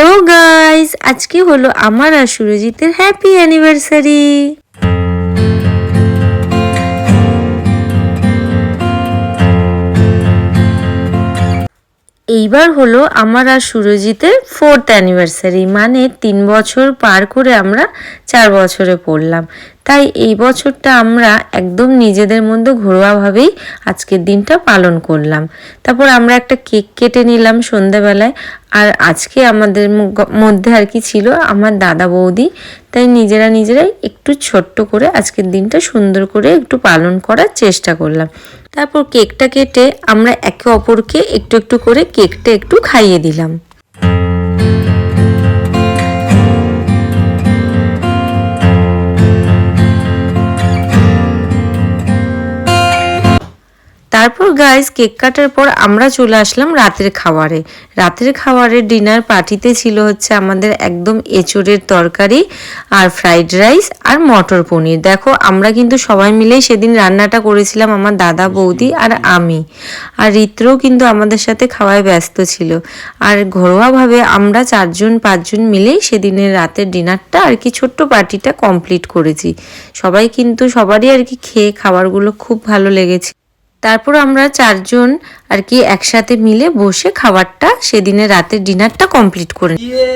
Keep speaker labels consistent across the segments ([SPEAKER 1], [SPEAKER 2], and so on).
[SPEAKER 1] Hello guys আজকে হলো আমার আর সুরজিতের হ্যাপি অ্যানিভার্সারি এইবার হলো আমার আর সুরজিতের ফোর্থ অ্যানিভার্সারি মানে তিন বছর পার করে আমরা চার বছরে পড়লাম। তাই এই বছরটা আমরা একদম নিজেদের মধ্যে ঘরোয়াভাবেই আজকের দিনটা পালন করলাম। তারপর আমরা একটা কেক কেটে নিলাম সন্ধেবেলায়। আর আজকে আমাদের মধ্যে আর কি ছিল আমার দাদা বৌদি। তাই নিজেরা নিজেরাই একটু ছোট্ট করে আজকের দিনটা সুন্দর করে একটু পালন করার চেষ্টা করলাম। তারপর কেকটা কেটে আমরা একে অপরকে একটু একটু করে কেকটা একটু খাইয়ে দিলাম। তারপর গাইস কেক কাটার পর আমরা চলে আসলাম রাতের খাবারে রাতের খাবারের ডিনার পার্টিতে ছিল হচ্ছে আমাদের একদম এঁচড়ের তরকারি আর ফ্রাইড রাইস আর মটর পনির। দেখো, আমরা কিন্তু সবাই মিলেই সেদিন রান্নাটা করেছিলাম আমার দাদা, বৌদি আর আমি। আর রিত্রও কিন্তু আমাদের সাথে খাওয়ায় ব্যস্ত ছিল। আর ঘরোয়াভাবে আমরা চারজন, পাঁচজন মিলেই সেদিনের রাতের ডিনারটা আর কি ছোট্ট পার্টিটা কমপ্লিট করেছি। সবাই কিন্তু সবারই আর কি খেয়ে খাবারগুলো খুব ভালো লেগেছে। তারপর আমরা চারজন আর কি একসাথে মিলে বসে খাবারটা সেদিনে রাতে ডিনারটা কমপ্লিট করে।
[SPEAKER 2] ইয়ে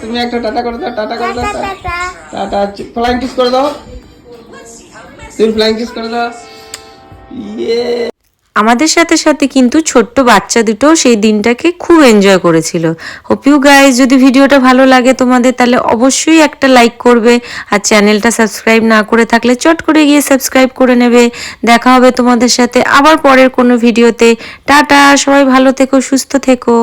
[SPEAKER 2] তুমি একটা টাটা করে দাও, টাটা করে দাও, টাটা ফ্লাইং কিস করে দাও। তুমি ফ্লাইং কিস করে দাও। ইয়ে।
[SPEAKER 1] আমাদের সাথে সাথে কিন্তু ছোট্ট বাচ্চা দুটো সেই দিনটাকে খুব এনজয় করেছিল। হোপ ইউ গাইজ যদি ভিডিওটা ভালো লাগে তোমাদের, তাহলে অবশ্যই একটা লাইক করবে আর চ্যানেলটা সাবস্ক্রাইব না করে থাকলে চট করে গিয়ে সাবস্ক্রাইব করে নেবে। দেখা হবে তোমাদের সাথে আবার পরের কোনো ভিডিওতে। টাটা, সবাই ভালো থেকো, সুস্থ থেকো।